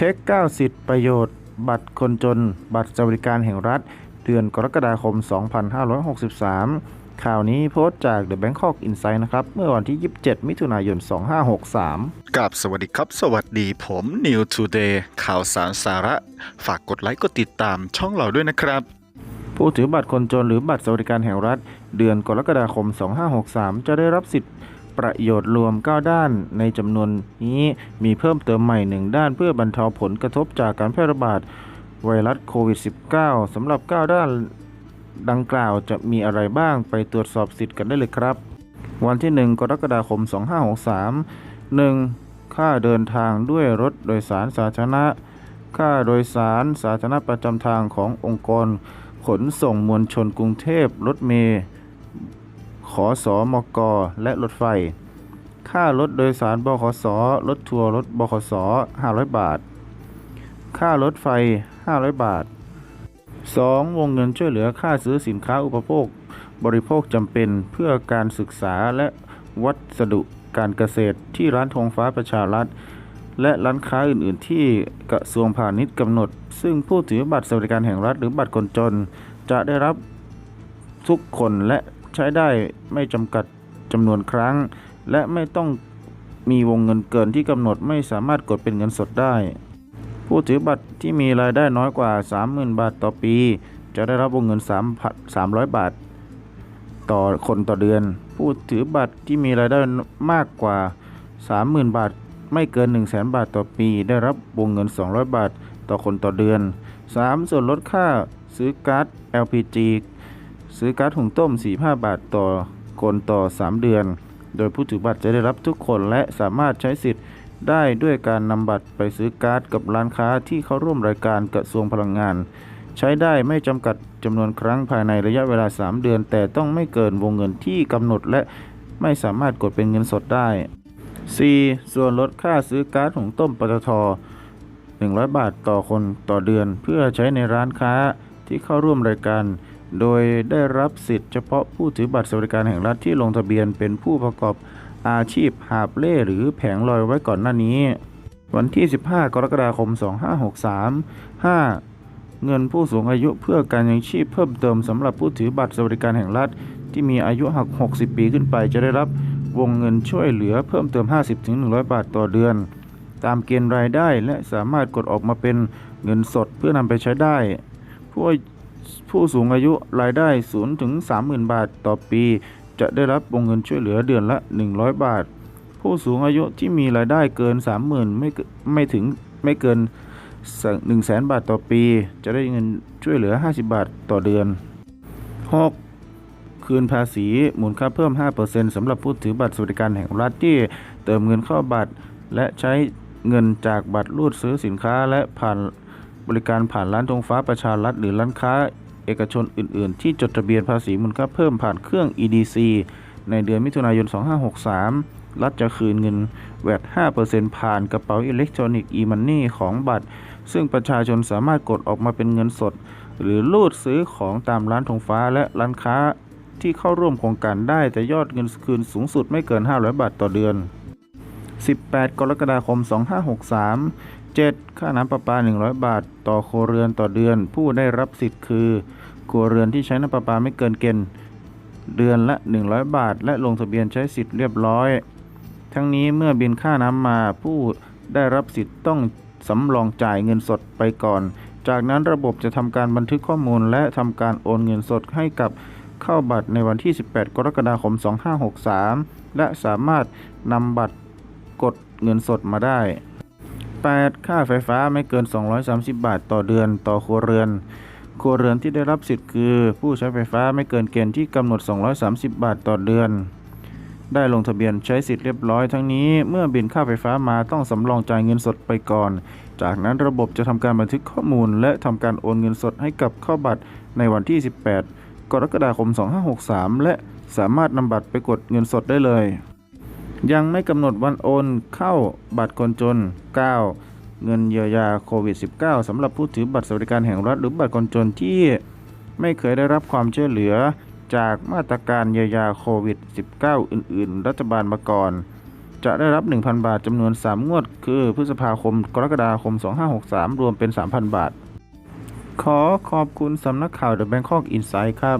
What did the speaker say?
เช็ค 9 สิทธิประโยชน์ บัตรคนจน บัตรสวัสดิการแห่งรัฐ เดือนกรกฎาคม 2563 ข่าวนี้โพสต์จาก The Bangkok Insight นะครับ เมื่อวันที่ 27 มิถุนายน 2563กับสวัสดีครับ สวัสดีผม New Today ข่าวสารสาระ ฝากกดไลค์กดติดตามช่องเราด้วยนะครับ ผู้ถือบัตรคนจนหรือบัตรสวัสดิการแห่งรัฐ เดือนกรกฎาคม 2563 จะได้รับสิทธิ ประโยชน์รวม 9 ด้าน ในจำนวนนี้มีเพิ่มเติมใหม่ 1 ด้านเพื่อบรรเทาผลกระทบจากการแพร่ระบาดไวรัสโควิด -19 สำหรับ 9 ด้านดังกล่าวจะมีอะไรบ้างไปตรวจสอบสิทธิ์กันได้เลยครับ วันที่ 1 กรกฎาคม 2563 1. ค่าเดินทางด้วยรถโดยสารสาธารณะ ค่าโดยสารสาธารณะประจำทางขององค์กร ขนส่งมวลชนกรุงเทพรถเมล์ ขอสอมกและรถไฟ ค่ารถโดยสารบขสรถทัวร์รถบขส500 บาท ค่ารถไฟ 500 บาท 2. วงเงินช่วยเหลือค่าซื้อสินค้าอุปโภค บริโภคจำเป็นเพื่อการศึกษาและวัสดุการเกษตรที่ร้านธงฟ้าประชารัฐ และร้านค้าอื่น ๆ ที่กระทรวงพาณิชย์กำหนด ซึ่งผู้ถือบัตรสวัสดิการแห่งรัฐหรือบัตรคนจน จะได้รับทุกคนและ ช้ได้ไม่จำกัดจำนวนครั้ง และไม่ต้องมีวงเงินเกินที่กำหนดไม่สามารถกดเป็นเงินสดได้ ผู้ถือบัตรที่มีรายได้น้อยกว่า 30,000 บาทต่อปี จะได้รับวงเงิน 3 300 บาท ต่อคนต่อเดือน ผู้ถือบัตรที่มีรายได้มากกว่า 30,000 บาท ไม่เกิน 1 0 0 0 0แบาทต่อปี ได้รับวงเงิน 200 บาท ต่อคนต่อเดือน 3. ส่วนลดค่าซื้อการ์ด LPG ซื้อก๊าซหุงต้ม 45 บาทต่อคนต่อ 3 เดือน โดยผู้ถือบัตรจะได้รับทุกคนและสามารถใช้สิทธิ์ได้ด้วยการนำบัตรไปซื้อก๊าซกับร้านค้าที่เข้าร่วมรายการกระทรวงพลังงาน ใช้ได้ไม่จำกัดจำนวนครั้งภายในระยะเวลา 3 เดือน แต่ต้องไม่เกินวงเงินที่กำหนดและไม่สามารถกดเป็นเงินสดได้ 4. ส่วนลดค่าซื้อก๊าซหุงต้มปตท 100 บาทต่อคนต่อเดือน เพื่อใช้ในร้านค้าที่เข้าร่วมรายการ โดยได้รับสิทธิ์เฉพาะผู้ถือบัตรสวัสดิการแห่งรัฐที่ลงทะเบียนเป็นผู้ประกอบอาชีพหาบเล่หรือแผงลอยไว้ก่อนหน้านี้ วันที่ 15 กรกฎาคม 2563 5. เงินผู้สูงอายุเพื่อการยังชีพเพิ่มเติมสำหรับผู้ถือบัตรสวัสดิการแห่งรัฐ ที่มีอายุหัก 60 ปีขึ้นไปจะได้รับวงเงินช่วยเหลือเพิ่มเติม 50-100 บาทต่อเดือน ตามเกณฑ์รายได้และสามารถกดออกมาเป็นเงินสดเพื่อนำไปใช้ได้ ผู้ ผู้สูงอายุรายได้0ถึง30,000 บาทต่อปี จะได้รับวงเงินช่วยเหลือเดือนละ 100 บาท ผู้สูงอายุที่มีรายได้เกิน 30,000 ไม่นไม่ถึงไม่เกิน 1 0 0 0 0แบาทต่อปี จะได้เงินช่วยเหลือ 50 บาทต่อเดือน 6. คืนภาษีมูลค่าเพิ่ม 5%สำหรับผู้ถือบัตรสวัสดิการแห่งรัฐที่เติมเงินเข้าบัตร และใช้เงินจากบัตรรูดซื้อสินค้าและผ่าน บริการผ่านร้านธงฟ้าประชารัฐหรือร้านค้า เอกชนอื่น ๆ ที่จดทะเบียนภาษีมูลค่าเพิ่มผ่านเครื่อง EDC ในเดือนมิถุนายน 2563 รัฐจะคืนเงินแวด 5%ผ่านกระเป๋าอิเล็กทรอนิกส์ e-money ของบัตร ซึ่งประชาชนสามารถกดออกมาเป็นเงินสด หรือรูดซื้อของตามร้านธงฟ้าและร้านค้าที่เข้าร่วมโครงการได้แต่ยอดเงินคืนสูงสุดไม่เกิน 500 บาทต่อเดือน 18 กรกฎาคม 2563 7. ค่าน้ำประปา 100 บาท ต่อครัวเรือนต่อเดือน ผู้ได้รับสิทธิ์คือครัวเรือนที่ใช้น้ำประปาไม่เกินเกณฑ์เดือนละ 100 บาท และลงทะเบียนใช้สิทธิ์เรียบร้อย ทั้งนี้เมื่อบินค่าน้ำมาผู้ได้รับสิทธิ์ต้องสำรองจ่ายเงินสดไปก่อน จากนั้นระบบจะทำการบันทึกข้อมูล และทำการโอนเงินสดให้กับเข้าบัตรในวันที่ 18 กรกฎาคม 2563 และสามารถนำบัตรกดเงินสดมาได้ 8. ค่าไฟฟ้าไม่เกิน 230 บาท ต่อเดือนต่อครัวเรือน ครัวเรือนที่ได้รับสิทธิ์คือ ผู้ใช้ไฟฟ้าไม่เกินเกณฑ์ที่กำหนด 230 บาท ต่อเดือน ได้ลงทะเบียนใช้สิทธิ์เรียบร้อยทั้งนี้เมื่อบินค่าไฟฟ้ามาต้องสำรองจ่ายเงินสดไปก่อน จากนั้นระบบจะทำการบันทึกข้อมูล และทำการโอนเงินสดให้กับเข้าบัตรในวันที่ 18 กรกฎาคม 2563 และสามารถนำบัตรไปกดเงินสดได้เลย ยังไม่กำหนดวันโอนเข้าบัตรคนจน 9. เงินเยียวยาโควิด -19 สำหรับผู้ถือบัตรสวัสดิการแห่งรัฐหรือบัตรคนจนที่ไม่เคยได้รับความช่วยเหลือจากมาตรการเยียวยาโควิด -19 อื่น ๆ รัฐบาลมาก่อน จะได้รับ 1,000 บาทจำนวน 3 งวด คือพฤษภาคม กรกฎาคม 2563 รวมเป็น 3,000 บาท ขอขอบคุณสำนักข่าว The Bangkok Insight ครับ